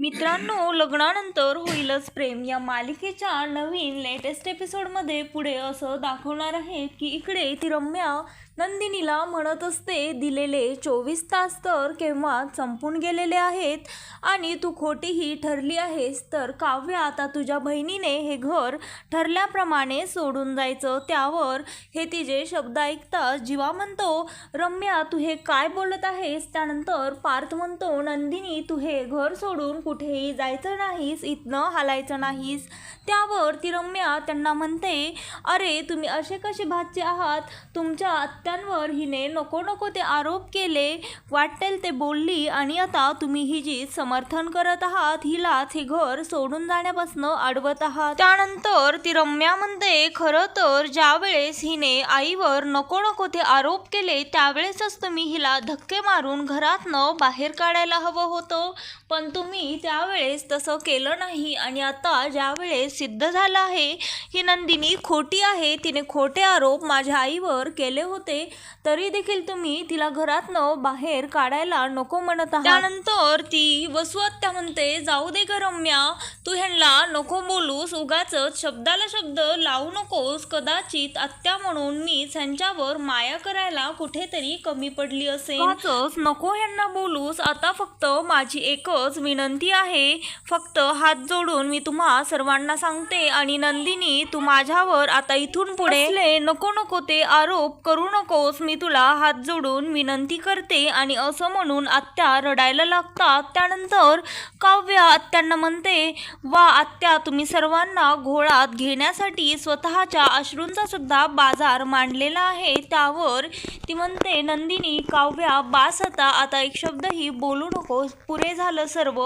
मित्रांनो लग्नानंतर होईलच प्रेम. या मालिकेच्या नवीन लेटेस्ट एपिसोडमध्ये पुढे असं दाखवणार आहे की इकडे ती रम्या नंदिनीला म्हणत असते दिलेले चोवीस तास तर केव्हा संपून गेलेले आहेत आणि तू खोटीही ठरली आहेस तर काव्य आता तुझ्या बहिणीने हे घर ठरल्याप्रमाणे सोडून जायचं. त्यावर हे तिचे शब्द ऐकताच जीवा म्हणतो रम्या तू हे काय बोलत आहेस? त्यानंतर पार्थ म्हणतो नंदिनी तू हे घर सोडून कुठेही जायचं नाहीस इथनं हालायचं नाहीस. त्यावर ती रम्या त्यांना म्हणते अरे तुम्ही असे कसे भाचे आहात? तुमच्या नेत्यांवर हिने नको नको ते आरोप केले वाटेल ते बोलली आणि आता तुम्ही ही जी समर्थन करत आहात हिलाच हे घर सोडून जाण्यापासून अडवत आहात. त्यानंतर ती रम्या म्हणते खरं तर ज्यावेळेस हिने आईवर नको नको ते आरोप केले त्यावेळेसच तुम्ही हिला धक्के मारून घरातनं बाहेर काढायला हवं होतं. पण तुम्ही त्यावेळेस तसं केलं नाही आणि आता ज्यावेळेस सिद्ध झालं आहे ही नंदिनी खोटी आहे तिने खोटे आरोप माझ्या आईवर केले होते. तरी देखील तुम्ही तिला घरातनं बाहेर काढायला नको म्हणत आहात. त्यानंतर ती वसुहत्या म्हणते जाऊ दे ग रम्या तू ह्यांना नको बोलूस उगाच शब्दाला शब्द लावू नकोस कदाचित आत्या म्हणून मी त्यांच्यावर माया करायला कुठेतरी कमी पडली असेल नको ह्यांना बोलूस आता फक्त माझी एकच विनंती आहे. फक्त हात जोडून मी तुम्हा सर्वांना सांगते आणि नंदिनी तू माझ्यावर आता इथून पुढे नको नको ते आरोप करू नकोस मी तुला हात जोडून विनंती करते आणि असं म्हणून आत्या रडायला लागतात त्यानंतर काव्य आत्यांना म्हणते वा आत्या तुम्ही सर्वांना घोळात घेण्यासाठी स्वतःच्या अश्रूंचा सुद्धा बाजार मांडलेला आहे. त्यावर ती म्हणते नंदिनी काव्या बास आता आता एक शब्दही बोलू नकोस. पुरे झालं सर्व.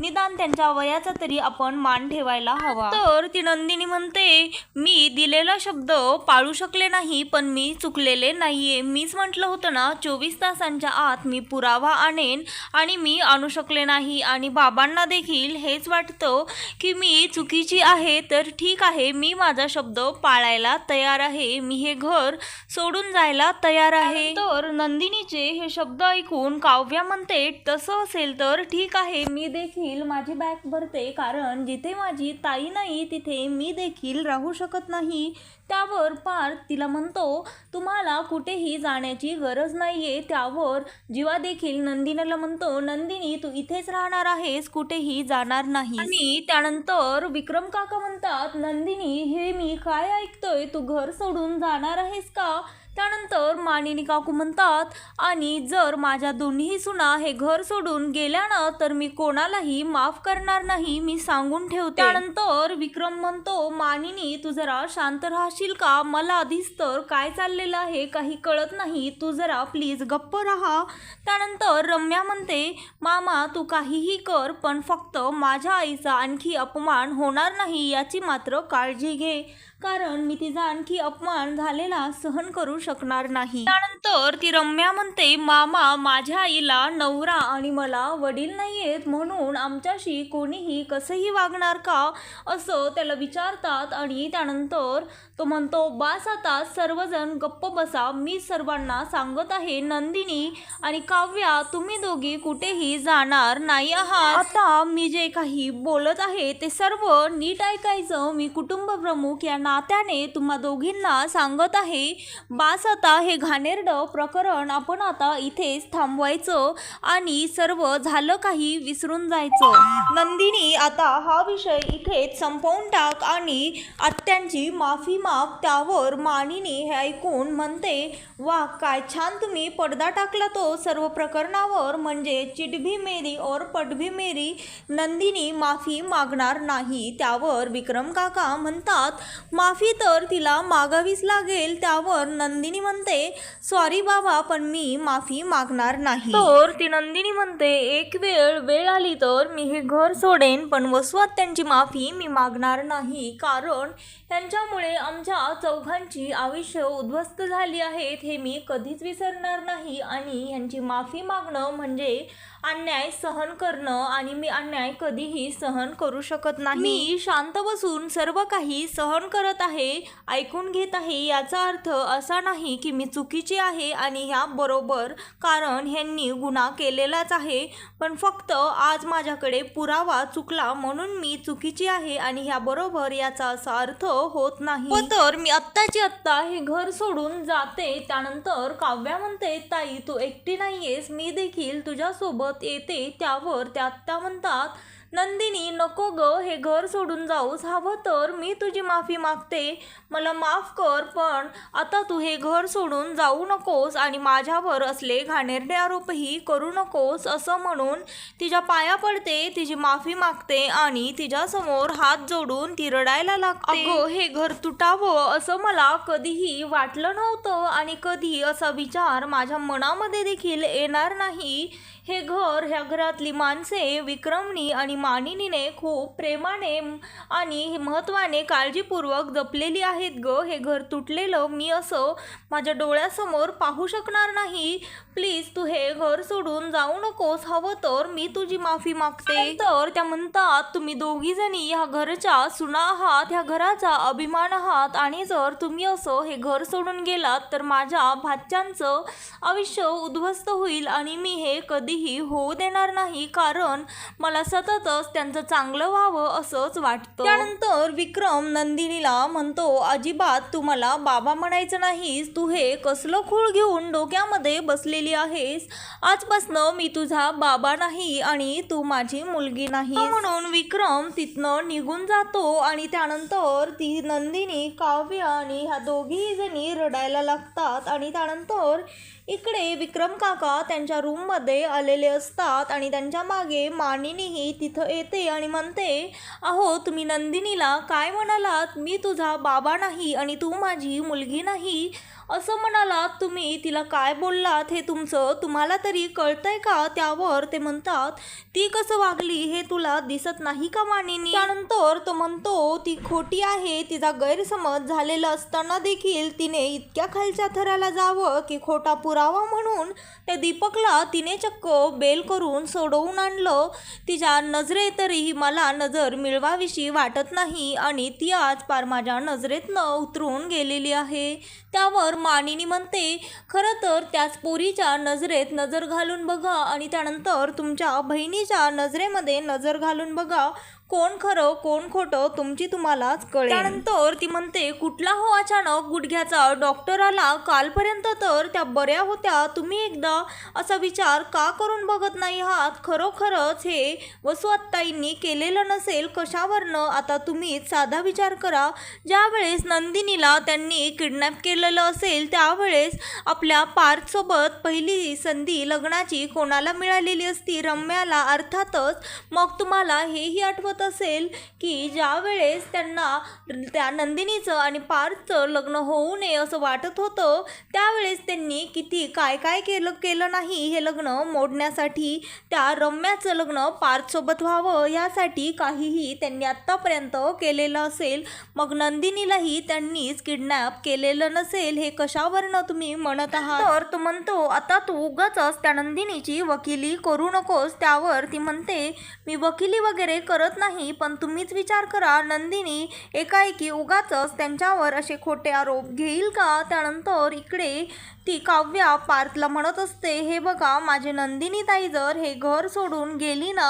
निदान त्यांच्या वयाचा तरी आपण मान ठेवायला हवा. तर ती नंदिनी म्हणते मी दिलेला शब्द पाळू शकले नाही पण मी चुकलेले नाहीये. मीच म्हटलं होतं ना चोवीस तासांच्या आत मी पुरावा आणेन आणि मी आणू शकले नाही. आणि बाबांना देखील हेच वाटतं की मी चुकीची आहे तर ठीक आहे मी माझा शब्द पाळायला तयार आहे. मी हे घर सोडून जायला तयार आहे. तर नंदिनीचे हे शब्द ऐकून काव्या म्हणते तसं असेल तर ठीक आहे मी देखील माझी बॅग भरते. कारण जिथे माझी ताई नाही तिथे मी देखील राहू शकत नाही. त्यावर पार्थ तिला म्हणतो तुम्हाला कुठेही जाण्याची गरज नाहीये. त्यावर जीवा देखील नंदिनीला म्हणतो नंदिनी तू इथेच राहणार आहेस कुठेही जाणार नाही आणि त्यानंतर विक्रम काका म्हणतात नंदिनी हे मी काय ऐकतोय? तू घर सोडून जाणार आहेस का? त्यानंतर मानिनी काकू म्हणतात आणि जर माझ्या दोन्ही सुना हे घर सोडून गेल्या ना तर मी कोणालाही माफ करणार नाही मी सांगून ठेवते. त्यानंतर विक्रम म्हणतो मानिनी तू जरा शांत राहशील का? मला आधीच तर काय चाललेलं आहे काही कळत नाही तू जरा प्लीज गप्प राहा. त्यानंतर रम्या म्हणते मामा तू काहीही कर पण फक्त माझ्या आईचा आणखी अपमान होणार नाही याची मात्र काळजी घे. कारण मी तिचा आणखी अपमान झालेला सहन करू शकणार नाही. त्यानंतर ती रम्या म्हणते मामा माझ्या आईला नवरा आणि मला वडील नाहीयेत म्हणून आमच्याशी कोणीही कसंही वागणार का? असं त्याला विचारतात आणि त्यानंतर तो म्हणतो बास आता सर्वजण गप्प बसा. मी सर्वांना सांगत आहे नंदिनी आणि काव्या तुम्ही दोघी कुठेही जाणार नाही आहात. आता मी जे काही बोलत आहे ते सर्व नीट ऐकायचं. मी कुटुंब प्रमुख या नात्याने तुम्हा दोघींना सांगत आहे बास आता हे घाणेरडं प्रकरण आपण आता इथेच थांबवायचं आणि सर्व झालं काही विसरून जायचं. नंदिनी आता हा विषय इथेच संपवून टाक आणि आत्यांची माफी माग त्यावर मानिनी हे ऐकून म्हणते वा काय छान तुम्ही पडदा टाकला तो सर्व प्रकरणावर. म्हणजे चिडभी मेरी और पटभी मेरी. नंदिनी माफी मागणार नाही त्यावर विक्रम काका म्हणतात माफी तर तिला मागावीच लागेल त्यावर नंदिनी म्हणते सॉरी बाबा पण मी माफी मागणार नाही. तर ती नंदिनी म्हणते एक वेळ वेळ आली तर मी हे घर सोडेन पण वसुवात त्यांची माफी मी मागणार नाही कारण त्यांच्यामुळे आमच्या चौघांची आयुष्य उद्ध्वस्त झाली आहेत हे मी कधीच विसरणार नाही आणि यांची माफी मागणं म्हणजे अन्याय सहन करणं आणि मी अन्याय कधीही सहन करू शकत नाही. मी शांत बसून सर्व काही सहन करत आहे ऐकून घेत आहे याचा अर्थ असा नाही की मी चुकीची आहे आणि ह्या बरोबर कारण ह्यांनी गुन्हा केलेलाच आहे. पण फक्त आज माझ्याकडे पुरावा चुकला म्हणून मी चुकीची आहे आणि ह्या बरोबर याचा असा अर्थ होत नाही. तर मी आत्ताची आत्ता हे घर सोडून जाते त्यानंतर काव्या म्हणते ताई तू एकटी नाहीयेस मी देखील तुझ्यासोबत येते त्यावर त्या आत्या म्हणतात नंदिनी नको ग हे घर सोडून जाऊस. हवं तर मी तुझी माफी मागते. मला माफ कर पण आता तू हे घर सोडून जाऊ नकोस आणि माझ्यावर असले घाणेरडे आरोपही करू नकोस असं म्हणून तिच्या पाया पडते तिची माफी मागते आणि तिच्यासमोर हात जोडून ती रडायला लागते. अगं हे घर तुटावं असं मला कधीही वाटलं नव्हतं आणि कधी असा विचार माझ्या मनामध्ये देखील येणार नाही. हे घर ह्या घरातली माणसे विक्रमणी आणि मानिनीने खूप प्रेमाने आणि महत्त्वाने काळजीपूर्वक जपलेली आहेत ग. हे घर तुटलेलं मी असं माझ्या डोळ्यासमोर पाहू शकणार नाही. प्लीज तू हे घर सोडून जाऊ नकोस. हवं तर मी तुझी माफी मागते. तर त्या म्हणतात तुम्ही दोघीजणी ह्या घरच्या सुना आहात ह्या घराचा अभिमान आहात. आणि जर तुम्ही असं हे घर सोडून गेलात तर माझ्या भाच्यांचं आयुष्य उद्ध्वस्त होईल आणि मी हे कधी कधीही होऊ देणार नाही कारण मला सततच त्यांचं चांगलं व्हावं असंच वाटतं. त्यानंतर विक्रम नंदिनीला म्हणतो अजिबात तू मला बाबा म्हणायचं नाहीस तू हे कसलं खूळ घेऊन डोक्यामध्ये बसलेली आहेस? आजपासनं मी तुझा बाबा नाही आणि तू माझी मुलगी नाही म्हणून विक्रम तिथनं निघून जातो आणि त्यानंतर ती नंदिनी काव्य आणि ह्या दोघी जणी रडायला लागतात आणि त्यानंतर इकडे विक्रम काका त्यांच्या रूममध्ये आलेले असतात आणि त्यांच्या मागे मानिनीही तिथं येते आणि म्हणते अहो तुम्ही नंदिनीला काय म्हणालात? मी तुझा बाबा नाही आणि तू माझी मुलगी नाही. असं म्हणालात तुम्ही तिला काय बोललात हे तुमचं? तुम्हाला तरी कळतंय का? त्यावर ते म्हणतात ती कसं वागली हे तुला दिसत नाही का मानिनी? त्यानंतर तो म्हणतो ती खोटी आहे तिचा गैरसमज झालेला असताना देखील तिने इतक्या खालच्या थराला जावं की खोटा पुरावा म्हणून त्या दीपकला तिने चक्क बेल करून सोडवून आणलं. तिच्या नजरे तरीही मला नजर मिळवाविषयी वाटत नाही आणि ती आज पार माझ्या नजरेतनं उतरून गेलेली आहे. त्यावर मानिनी म्हणते खरं तर त्याच पोरीच्या नजरेत नजर घालून बघा आणि त्यानंतर तुमच्या बहिणीच्या नजरेमध्ये नजर घालून बघा. कोण खरं कोण खोटं तुमची तुम्हालाच कळेल. त्यानंतर ती म्हणते कुठला हो अचानक गुडघ्याचा डॉक्टर आला? कालपर्यंत तर त्या बऱ्या होत्या. तुम्ही एकदा असा विचार का करून बघत नाही आहात? खरोखरच हे वसुआत्ताईंनी केलेलं नसेल कशावरनं? आता तुम्ही साधा विचार करा. ज्यावेळेस नंदिनीला त्यांनी किडनॅप केलेलं असेल त्यावेळेस आपल्या पार्थसोबत पहिली संधी लग्नाची कोणाला मिळालेली असती? रम्याला अर्थातच मग तुम्हाला हेही आठवत असेल की ज्या वेळेस त्यांना त्या नंदिनीचं आणि पार्थचं लग्न होऊ नये असं वाटत होतं त्यावेळेस त्यांनी किती काय काय केलं केलं नाही हे लग्न मोडण्यासाठी त्या रम्याचं लग्न पार्थसोबत व्हावं यासाठी काहीही त्यांनी आत्तापर्यंत केलेलं असेल. मग नंदिनीलाही त्यांनीच किडनॅप केलेलं नसेल हे कशावरनं तुम्ही म्हणत आहात? तर तो म्हणतो आता तू उगाच त्या नंदिनीची वकिली करू नकोस त्यावर ती म्हणते मी वकिली वगैरे करत नाही नाही पण तुम्हीच विचार करा. नंदिनी एकाएकी उगाच त्यांच्यावर असे खोटे आरोप घेईल का? त्यानंतर इकडे ती काव्या पार्थला म्हणत असते हे बघा माझे नंदिनी ताई जर हे घर सोडून गेली ना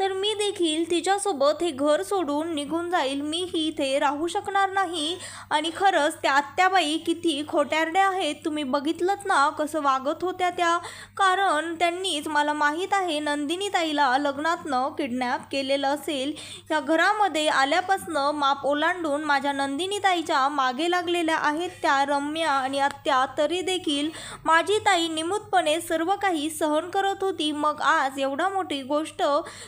तर मी देखील तिच्यासोबत हे घर सोडून निघून जाईल. मीही इथे राहू शकणार नाही. आणि खरंच त्या आत्याबाई किती खोट्यारड्या आहेत. तुम्ही बघितलंत ना कसं वागत होत्या त्या? कारण त्यांनीच मला माहीत आहे नंदिनी ताईला लग्नातनं किडनॅप केलेलं असेल. या घरामध्ये आल्यापासनं माप ओलांडून माझ्या नंदिनीताईच्या मागे लागलेल्या आहेत त्या रम्या आणि आत्या तरी देखील माझी ताई निमूतपणे सर्व काही सहन करत होती. मग आज एवढा मोठी गोष्ट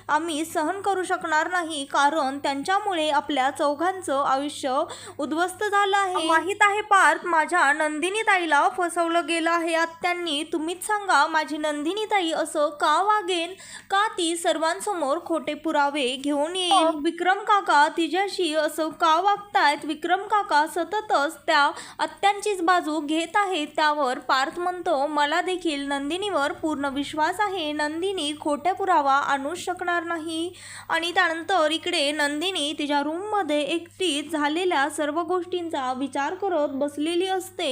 आम्ही सहन करू शकणार नाही कारण त्यांच्यामुळे आपल्या चौघांचं आयुष्य उद्ध्वस्त झालं आहे. माहीत आहे पार्थ माझ्या नंदिनीताईला फसवलं गेलं आहे. आत्यांनी तुम्हीच सांगा माझी नंदिनीताई असं का वागेन? का ती सर्वांसमोर खोटे पुरावे घेऊन येईल विक्रम काका तिच्याशी असं का वागतायत? विक्रम काका सततच त्या आत्यांचीच बाजू घेत आहेत. त्यावर पार्थ म्हणतो मला देखील नंदिनीवर पूर्ण विश्वास आहे. नंदिनी खोट्या पुरावा आणू शकणार नाही. आणि त्यानंतर इकडे नंदिनी तिच्या रूममध्ये एकटीच झालेल्या सर्व गोष्टींचा विचार करत बसलेली असते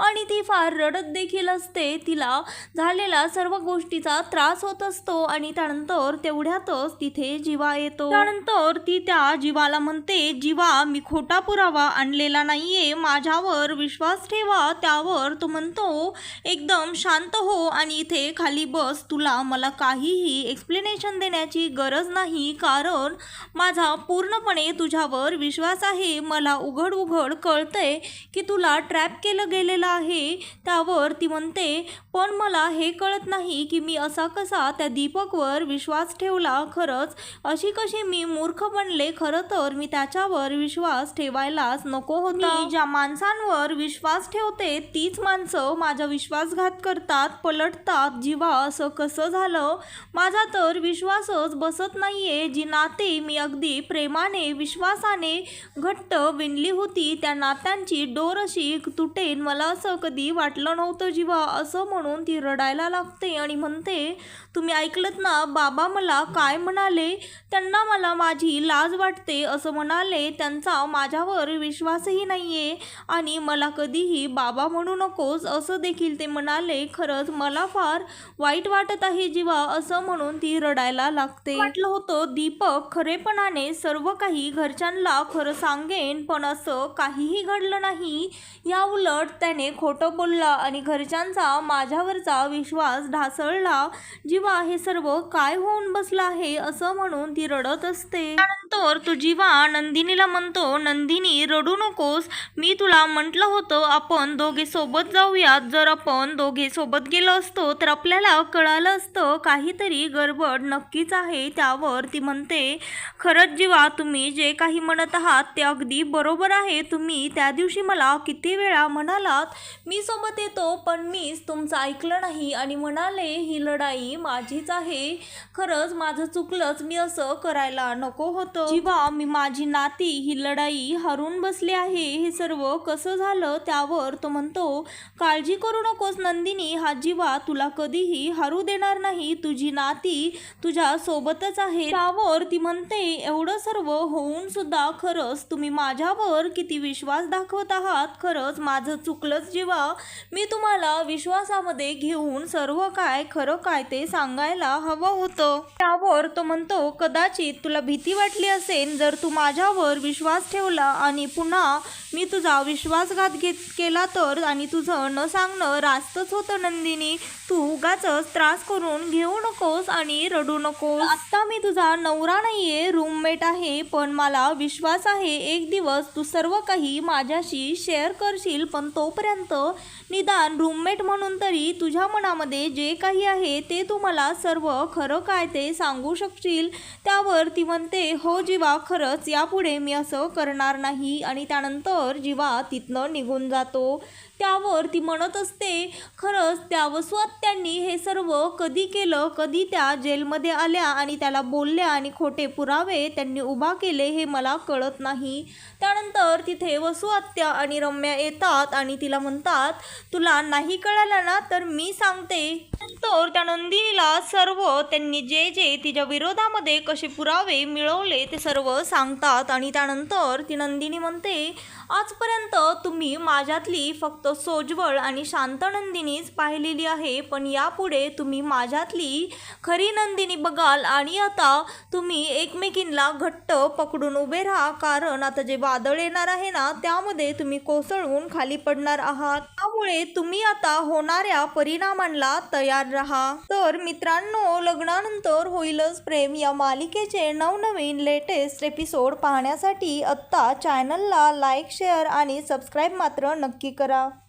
आणि ती फार रडत देखील असते. तिला झालेला सर्व गोष्टीचा त्रास होत असतो आणि त्यानंतर तेवढ्यातच तिथे जीवा येतो. त्यानंतर ती त्या जीवाला म्हणते जीवा मी खोटा पुरावा आणलेला नाहीये. माझ्यावर विश्वास ठेवा. त्यावर तो म्हणतो एकदम शांत हो आणि इथे खाली बस. तुला मला काहीही एक्सप्लेनेशन देण्याची गरज नाही. कारण माझा पूर्णपणे तुझ्यावर विश्वास आहे. मला उघड उघड कळतंय की तुला ट्रॅप केलं गेलेलं आहे. त्यावर ती म्हणते पण मला हे कळत नाही की मी असा कसा त्या दीपकवर विश्वास ठेवला. खरंच अशी कशी मी मूर्ख बनले खरं तर मी त्याच्यावर विश्वास ठेवायलाच नको होता. मी ज्या माणसांवर विश्वास ठेवते तीच माणसं माझा विश्वासघात करतात पलटतात. जीवा असं कसं झालं माझा तर विश्वासच बसत नाहीये. जी नाते मी अगदी प्रेमाने विश्वासाने घट्ट विणली होती त्या नात्यांची डोर अशी तुटेन मला असं कधी वाटलं नव्हतं. जीवा असं म्हणून ती रडायला लागते आणि म्हणते तुम्ही ऐकलत ना बाबा मला काय म्हणाले? त्यांना मला माझी लाज वाटते असं म्हणाले. त्यांचा माझ्यावर विश्वासही नाहीये. आणि मला कधीही बाबा म्हणू नकोस असं देखील ते म्हणाले. खरंच मला फार वाईट वाटत आहे जीवा असं म्हणून ती रडायला लागते. वाटलं होतं दीपक खरेपणाने सर्व काही घरच्यांना खरं सांगेन पण असं काहीही घडलं नाही. या उलट त्याने खोटं बोलला आणि घरच्यांचा माझ्यावरचा विश्वास ढासळला. जीवा हे सर्व काय होऊन बसलं आहे असं म्हणून ती रडत असते. त्यानंतर तो जीवा नंदिनीला म्हणतो नंदिनी रडू नकोस. मी तुला म्हटलं होतं आपण दोघे सोबत जाऊयात. जर आपण दोघे सोबत गेलो असतो तर आपल्याला कळालं असतं काहीतरी गडबड नक्कीच आहे. त्यावर ती म्हणते खरंच जीवा तुम्ही जे काही म्हणत आहात ते अगदी बरोबर आहे. तुम्ही त्या दिवशी मला किती वेळा म्हणालात मी सोबत येतो पण मीच तुमचं ऐकलं नाही. आणि म्हणाले ही लढाई माझीच आहे. खरंच माझं चुकलंच मी असं करायला नको होतं. जीवा मी माझी नाती ही लढाई हरून बसली आहे. हे सर्व कसं झालं त्यावर तो म्हणतो काळजी करू नकोस नंदिनी हा जीवा तुला कधीही हरू देणार नाही. तुझी नाती तुझ्या सोबतच आहे. त्यावर ती म्हणते एवढं सर्व होऊन सुद्धा खरंच तुम्ही माझ्यावर किती विश्वास दाखवत आहात. खरंच माझं चुकलंच जीवा. मी तुम्हाला विश्वासामध्ये घेऊन सर्व काय खरं काय ते सांगायला हवं होतं. त्यावर तो म्हणतो कदाचित तुला भीती वाटली असेल जर तू माझ्यावर विश्वास ठेवला आणि पुन्हा मी तुझा विश्वासघात घेत केला तर आणि तुझं न सांगणं रास्तच होतं नंदिनी तू उगाच त्रास करून घेऊ नकोस आणि रडू नकोस. आत्ता मी तुझा नवरा नाहीये रूममेट आहे पण मला विश्वास आहे एक दिवस तू सर्व काही माझ्याशी शेअर करशील पण तोपर्यंत निदान रूममेट म्हणून तरी तुझ्या मनामध्ये जे काही आहे ते तू मला सर्व खरं काय ते सांगू शकशील त्यावर ती म्हणते हो जीवा खरंच यापुढे मी असं करणार नाही. आणि त्यानंतर जीवा तिथनं निघून जातो. त्यावर ती म्हणत असते खरंच त्या वसुआत्यांनी हे सर्व कधी केलं कधी त्या जेलमध्ये आल्या आणि त्याला बोलल्या आणि खोटे पुरावे त्यांनी उभा केले हे मला कळत नाही. त्यानंतर तिथे वसुआत्या आणि रम्या येतात आणि तिला म्हणतात तुला नाही कळालं ना तर मी सांगते. तर त्या नंदिनीला सर्व त्यांनी जे जे तिच्या विरोधामध्ये कसे पुरावे मिळवले ते सर्व सांगतात आणि त्यानंतर ती नंदिनी म्हणते आजपर्यंत तुम्ही माझ्यातली फक्त फक्त सोज्वळ आणि शांत नंदिनीच पाहिलेली आहे. पण यापुढे तुम्ही माझ्यातली खरी नंदिनी बघाल आणि आता तुम्ही एकमेकींना घट्ट पकडून उभे राहा. कारण आता जे वादळ येणार आहे ना त्यामध्ये तुम्ही कोसळून खाली पडणार आहात. त्यामुळे तुम्ही आता होणाऱ्या परिणामांना तयार राहा. तर मित्रांनो लग्नानंतर होईलच प्रेम. या मालिकेचे नवनवीन लेटेस्ट एपिसोड पाहण्यासाठी आत्ता चॅनलला लाईक शेअर आणि सबस्क्राईब मात्र नक्की करा.